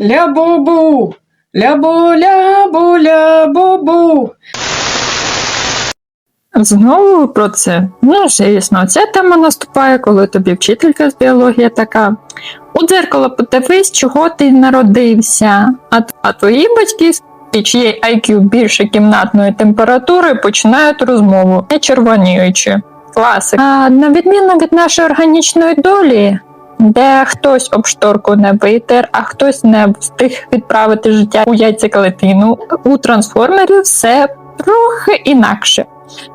Ля-бу-бу, ля-бу-ля-бу, ля-бу-бу. Знову про це. Ну, звісно, ця тема наступає, коли тобі вчителька з біології така. У дзеркало подивись, чого ти народився. А, а твої батьки, чиї IQ більше кімнатної температури, починають розмову, не червоніючи. Класик. А на відміну від нашої органічної долі, де хтось об шторку не витер, а хтось не встиг відправити життя у яйцеклетину, у трансформерів все трохи інакше.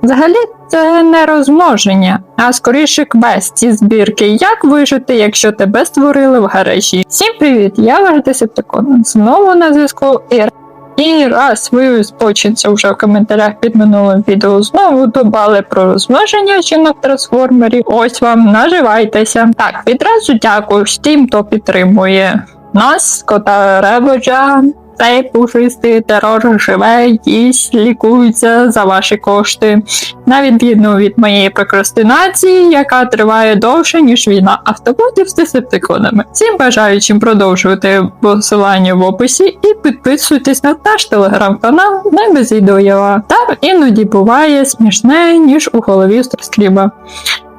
Взагалі це не розмноження, а скоріше квест ці збірки. Як вижити, якщо тебе створили в гаражі? Всім привіт! Я ваш Десептикон. Знову на зв'язку Ір. І раз ви спочинці вже в коментарях під минулим відео знову добали про розмноження жінок трансформерів. Ось вам наживайтеся. Так, відразу дякую всім, хто підтримує нас, кота Ребоджа. Цей пушистий терор живе, їсть, лікується за ваші кошти. На відміну від моєї прокрастинації, яка триває довше, ніж війна автоботів з десептиконами. Всім бажаючим продовжувати посилання в описі і підписуйтесь на наш телеграм-канал не без. Там іноді буває смішне, ніж у голові Старскріба.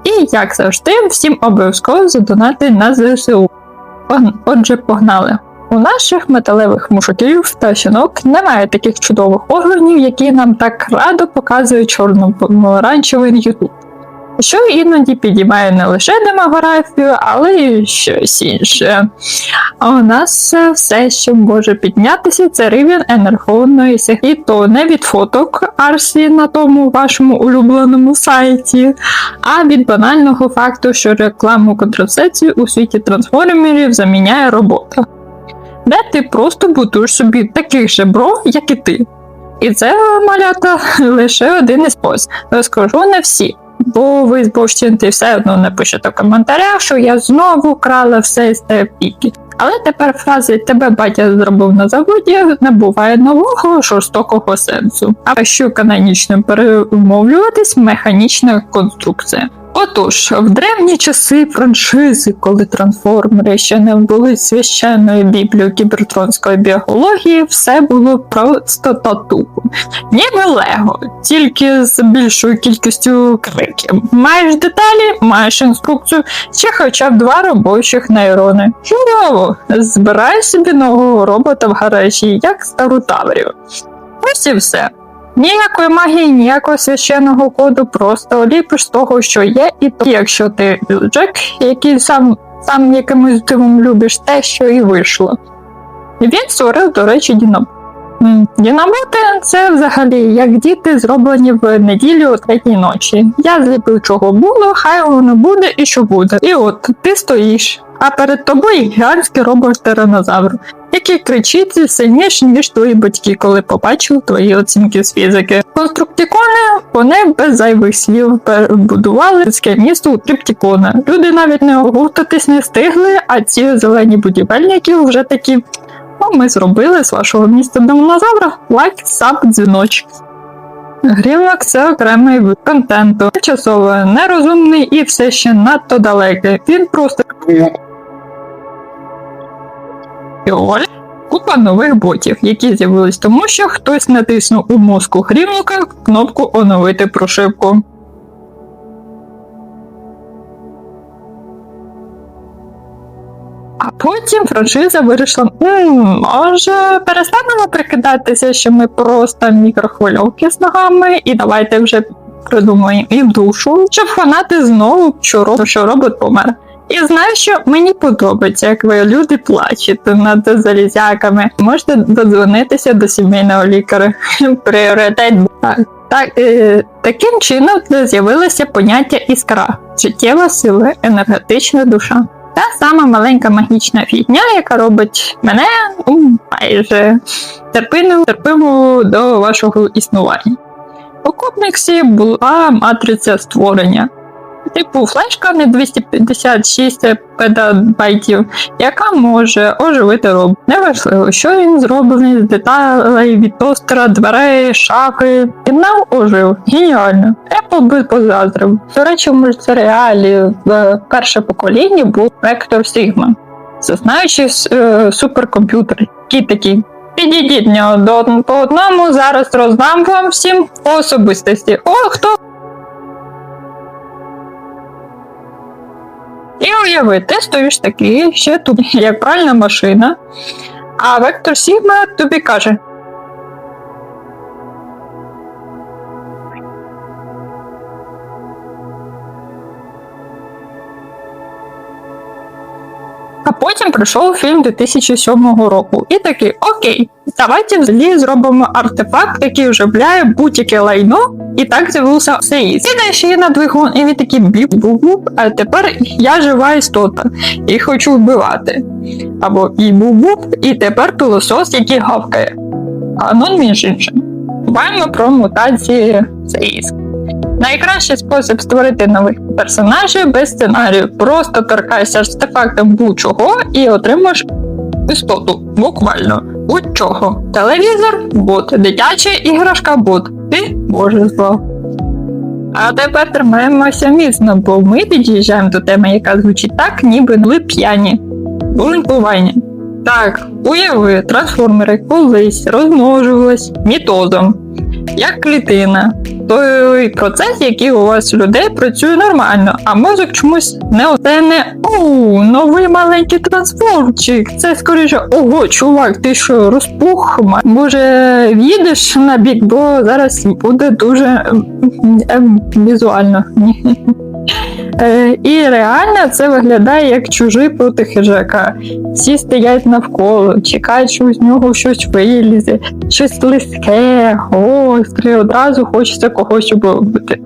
І як завжди, всім обов'язково задонати на ЗСУ. Отже, погнали. У наших металевих мужиків та жінок немає таких чудових органів, які нам так радо показує чорно-помаранчевий Ютуб. Що іноді підіймає не лише демографію, але й щось інше. А у нас все, що може піднятися, це рівень енергонної сили. І то не від фоток Арсі на тому вашому улюбленому сайті, а від банального факту, що рекламу контрацепції у світі трансформерів заміняє робота де ти просто будуєш собі таких же бро, як і ти. І це, малята, лише один із спосіб. Розкажу не всі, бо ви збовщенти все одно напишете в коментарях, що я знову крала все з піки. Але тепер фрази тебе батя зробив на заводі набуває нового жорстокого сенсу. А що канонічно перемовлюватись механічна конструкція. Отож, в древні часи франшизи, коли трансформери ще не були священною біблією кібертронської біології, все було просто та тупо. Ніби Лего, тільки з більшою кількістю криків. Маєш деталі, маєш інструкцію, чи хоча б два робочих нейрони. Чудово! Збирай собі нового робота в гаражі, як стару таврію. Ось і все. Ніякої магії, ніякого священного коду, просто ліпиш з того, що є, і то, якщо ти Джек, який сам сам якимось дивом любиш те, що і вийшло. Він створив, до речі, Дінам. Дінамоти це взагалі як діти, зроблені в неділю о третій ночі. Я зліпив чого було, хай воно буде і що буде. І от ти стоїш, а перед тобою гігантський робот-тиранозавр, який кричить сильніше, ніж твої батьки, коли побачив твої оцінки з фізики. Конструктикони вони без зайвих слів перебудували людське місто у триптікони. Люди навіть не огуртатись не встигли, а ці зелені будівельники вже такі. Ну, ми зробили з вашого міста динозавра лайк, сап, дзвіночок. Грілок це окремий вид контенту, тимчасово нерозумний і все ще надто далекий. Він просто Оля, купа нових ботів, які з'явились тому, що хтось натиснув у мозку грівнука кнопку оновити прошивку. А потім франшиза вирішила, «М, може перестанемо прикидатися, що ми просто мікрохвильовки з ногами, і давайте вже придумаємо і душу, щоб фанати знову, що що робот помер. І знаю, що мені подобається, як ви люди плачете над залізяками. Можете додзвонитися до сімейного лікаря. Пріоритет так. Так, е, таким чином з'явилося поняття іскра, життєва сила, енергетична душа. Та сама маленька магічна фігня, яка робить мене у майже терпину, терпиму до вашого існування. У комплексі була матриця створення. Типу флешка не 256 петабайтів, яка може оживити робот. Неважливо, що він зроблений з деталей від тостера, дверей, шафи. Фінал ожив. Геніально. Apple би позаздрив. До речі, в мультсеріалі в перше покоління був Вектор Сігма. Заснаючи е, суперкомп'ютер. Який такий. Підійдіть до по одному, зараз роздам вам всім особистості. О, хто? І уяви, ти стоїш такий, ще тут, як пральна машина, а вектор Сігма тобі каже: А потім прийшов фільм 2007 року. І такий, окей, давайте взагалі зробимо артефакт, який оживляє будь-яке лайно, і так з'явився Сеїс. Сідає ще на двигун, і він такий біп був був а тепер я жива істота і хочу вбивати. Або і був був і тепер пилосос, який гавкає. А ну між іншим. Дбаємо про мутації Сеїс. Найкращий спосіб створити нових персонажів без сценарію. Просто торкайся артефактом будь-чого і отримаєш істоту. Буквально. Будь-чого. Телевізор, бот, дитяча іграшка, бот. Ти боже зло. А тепер тримаємося міцно, бо ми під'їжджаємо до теми, яка звучить так, ніби ви п'яні. Булінкування. Так, уяви, трансформери колись розмножувались мітозом, як клітина. Той процес, який у вас у людей працює нормально, а мозок чомусь не це не оу, новий маленький трансформчик. Це скоріше, ого, чувак, ти що розпух? Може, в'їдеш на бік, бо зараз буде дуже ем, ем, візуально. Е, І реально це виглядає як чужий проти хижака. Всі стоять навколо, чекають, що з нього щось вилізе, щось лиске, гостре, одразу хочеться когось убити.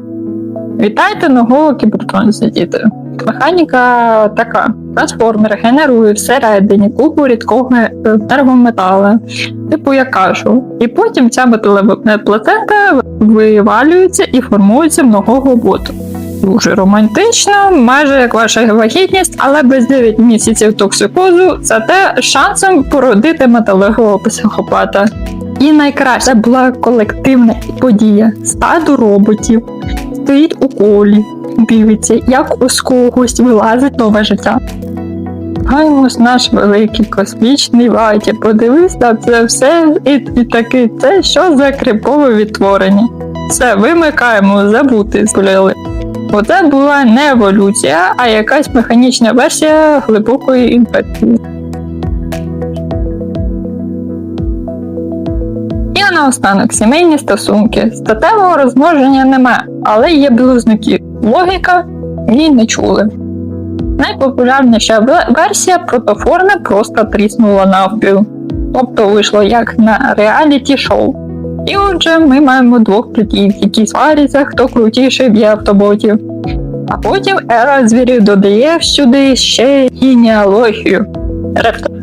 Вітайте нового кібертронця, діти. Механіка така: трансформер генерує всередині купу рідкого е, енергометалу, типу я кажу. І потім ця металева плацента вивалюється і формується многого боту. Дуже романтично, майже як ваша вагітність, але без 9 місяців токсикозу це те шансом породити металевого психопата. І найкраще була колективна подія. Стадо роботів стоїть у колі, дивиться, як у когось вилазить нове життя. Гаймус наш великий космічний ваті, подивись на це все і, і таки це що за крипкове відтворення. Все, вимикаємо, забути споляли. Оце була не еволюція, а якась механічна версія глибокої інфекції. І наостанок сімейні стосунки. Статевого розмноження нема, але є близнюки. Логіка її не чули. Найпопулярніша версія протоформи просто тріснула навпіл. Тобто вийшло як на реаліті шоу. І отже, ми маємо двох братів, які сваряться, хто крутіший б'є автоботів. А потім ера звірів додає сюди ще генеалогію.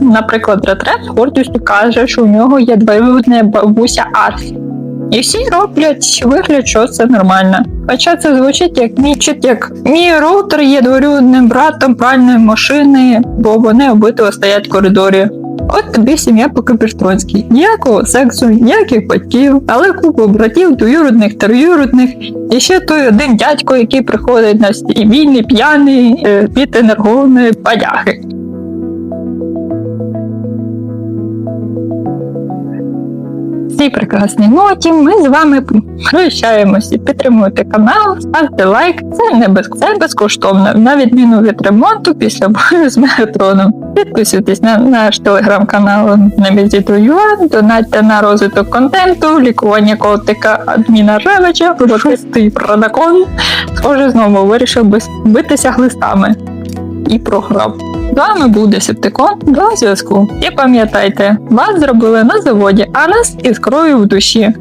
Наприклад, ретрет гордістю каже, що у нього є двоюрідна бабуся Арсі. І всі роблять вигляд, що це нормально. Хоча це звучить як мій чит, як мій роутер є двоюрідним братом пральної машини, бо вони обидва стоять в коридорі. От тобі сім'я по-кибертронськи. Ніякого сексу, ніяких батьків, але купу братів, двоюродних, троюродних. І ще той один дядько, який приходить на стій п'яний, е, під енергованої падяги. Цій прекрасній ноті ми з вами прощаємося. Підтримуйте канал, ставте лайк. Це не без це безкоштовно, на відміну від ремонту після бою з мегатроном. Підписуйтесь на наш телеграм-канал на Немезіту.ua, донатьте на розвиток контенту, лікування котика адміна Ревича, шостий продакон. Схоже, знову вирішив битися глистами і програв. З вами був Десептикон до зв'язку. І пам'ятайте, вас зробили на заводі, а нас іскрою в душі.